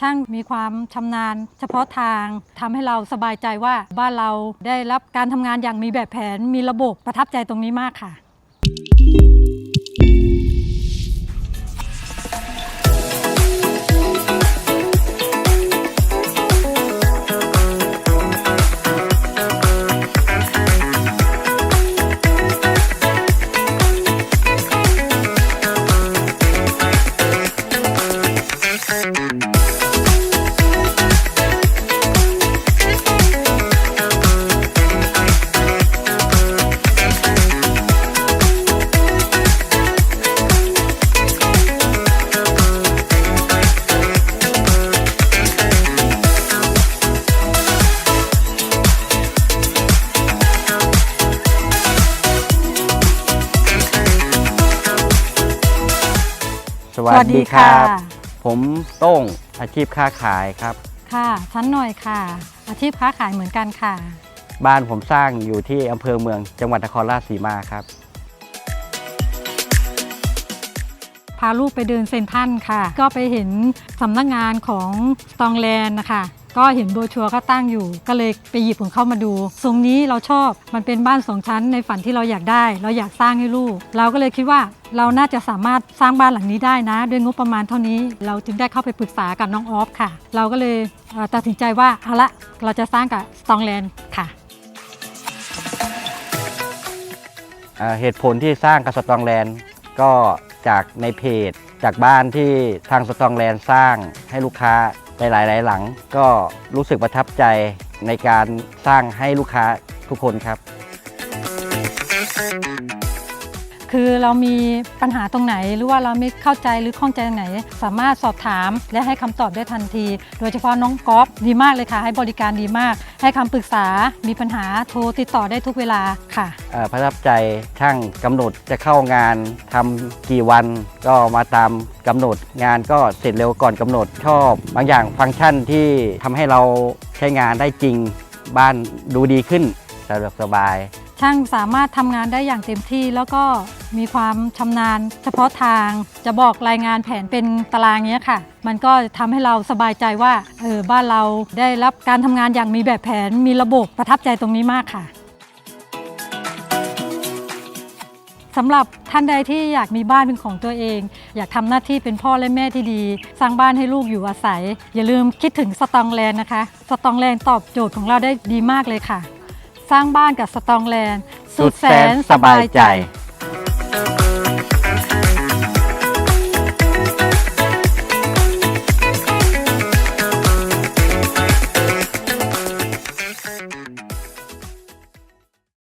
ช่างมีความชำนาญ เฉพาะทางทำให้เราสบายใจว่าบ้านเราได้รับการทำงานอย่างมีแบบแผนมีระบบประทับใจตรงนี้มากค่ะ สวัสดีครับ ผมโต้งอาชีพค้าขายครับ ค่ะชั้นหน่อยค่ะ อาชีพค้าขายเหมือนกันค่ะ บ้านผมสร้างอยู่ที่อำเภอเมืองจังหวัดนครราชสีมาครับ พาลูกไปเดินเซ็นทรัลค่ะ ก็ไปเห็นสำนักงานของสตองแลนด์นะคะก็เห็นโบชัวร์เขาตั้งอยู่ ก็เลยไปหยิบของเข้ามาดู ทรงนี้เราชอบ มันเป็นบ้านสองชั้นในฝันที่เราอยากได้ เราอยากสร้างให้ลูก เราก็เลยคิดว่าเราน่าจะสามารถสร้างบ้านหลังนี้ได้นะ ด้วยงบประมาณเท่านี้ เราจึงได้เข้าไปปรึกษากับน้องออฟค่ะ เราก็เลยตัดสินใจว่าเอาละเราจะสร้างกับสตองแลนด์ค่ะเอ่อเหตุผลที่สร้างกับสตองแลนด์ก็ จากในเพจ จากบ้านที่ทางสตองแลนด์สร้างให้ลูกค้าไปหลายๆหลัง ก็รู้สึกประทับใจในการสร้างให้ลูกค้าทุกคนครับ คือเรามีปัญหาตรงไหน หรือว่าเราไม่เข้าใจหรือข้องใจตรงไหน สามารถสอบถามและให้คำตอบได้ทันที โดยเฉพาะน้องก๊อฟดีมากเลยค่ะ ให้บริการดีมาก ให้คำปรึกษามีปัญหาโทรติดต่อได้ทุกเวลาค่ะประทับใจช่างกำหนดจะเข้างานทำกี่วันก็มาตามกำหนดงานก็เสร็จเร็วก่อนกำหนดชอบ บางอย่างฟังก์ชันที่ทำให้เราใช้งานได้จริงบ้านดูดีขึ้นสะดวกสบาย ช่างสามารถทำงานได้อย่างเต็มที่ แล้วก็มีความชำนาญ เฉพาะทางจะบอกรายงานแผนเป็นตารางเนี้ยค่ะ มันก็ทำให้เราสบายใจว่าเออบ้านเราได้รับการทำงานอย่างมีแบบแผนมีระบบประทับใจตรงนี้มากค่ะสำหรับท่านใดที่อยากมีบ้านเป็นของตัวเอง อยากทำหน้าที่เป็นพ่อและแม่ที่ดี สร้างบ้านให้ลูกอยู่อาศัย อย่าลืมคิดถึงสตองแลนด์นะคะ สตองแลนด์ตอบโจทย์ของเราได้ดีมากเลยค่ะ สร้างบ้านกับสตองแลนด์สุดแสนสบายใจ